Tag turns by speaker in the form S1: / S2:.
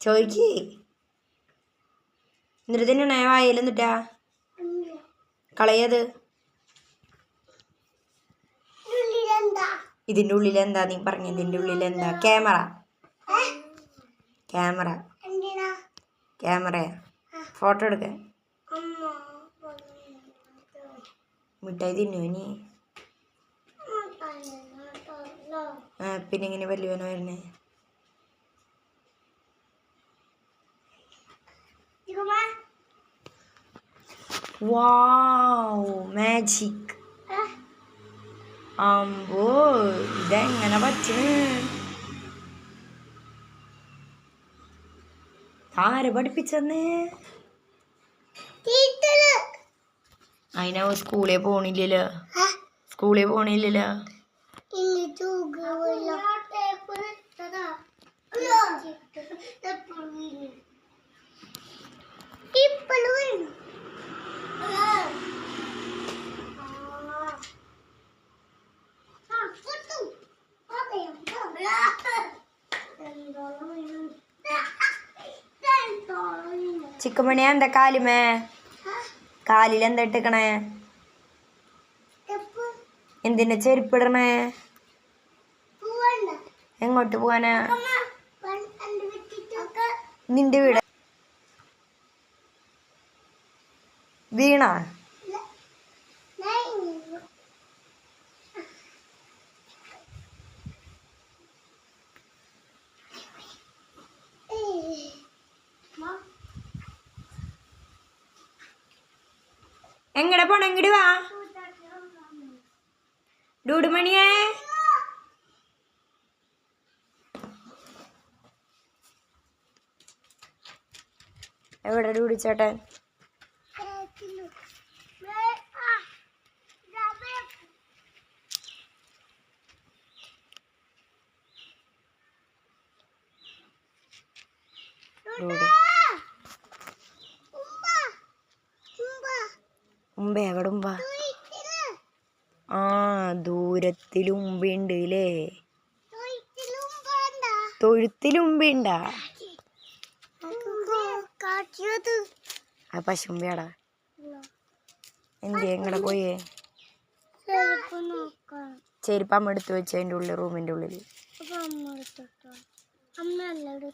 S1: ചോദിക്ക് എന്നിട്ട് തന്നെ നയവായാലും എന്നിട്ടാ കളയത്. ഇതിന്റെ ഉള്ളിൽ എന്താ നീ പറഞ്ഞ ഇതിന്റെ ഉള്ളിൽ എന്താ ക്യാമറ. ക്യാമറ. ക്യാമറയാ. ഫോട്ടോ എടുക്കാൻ മിഠായി തിന്നുവനി ആ പിന്നെ ഇങ്ങനെ വലിയവനോ വരുന്നേ? വാവ് മാജിക് അമ്പോ ഇതെങ്ങനെ പറ്റണ് ആരെ പഠിപ്പിച്ചെന്നേ? അതിനാ സ്കൂളിൽ പോണില്ലല്ലോ. സ്കൂളിൽ പോണില്ലല്ലോ.
S2: ചിക്കുമണിയാ
S1: ചിക്കൻ എന്താ കാലുമേ? കാലിൽ എന്താ ഇട്ടിക്കണേ എന്തിന്റെ ചെരുപ്പിടണേ? എങ്ങോട്ട് പോവാനാ? നിന്റെ വീട്? വീണ? എങ്ങടെ പോണം? ഇങ്ങോട്ട് വാ. ഡൂഡുമണിയേ എവിടെ ഡൂഡി ചേട്ടൻ? ഉമ്പ എവിടെ ഉമ്പ ആ ദൂരത്തിൽ ഉമ്പുണ്ട് അല്ലേ തൊഴുത്തിൽ ഉമ്പുണ്ടാ? ആ പശുമ്പയാടാ എന്തി എങ്ങടെ പോയേ?
S2: ചെരുപ്പ്
S1: അമ്മ എടുത്ത് വെച്ചതിന്റെ അതിന്റെ ഉള്ളിൽ റൂമിന്റെ ഉള്ളിൽ.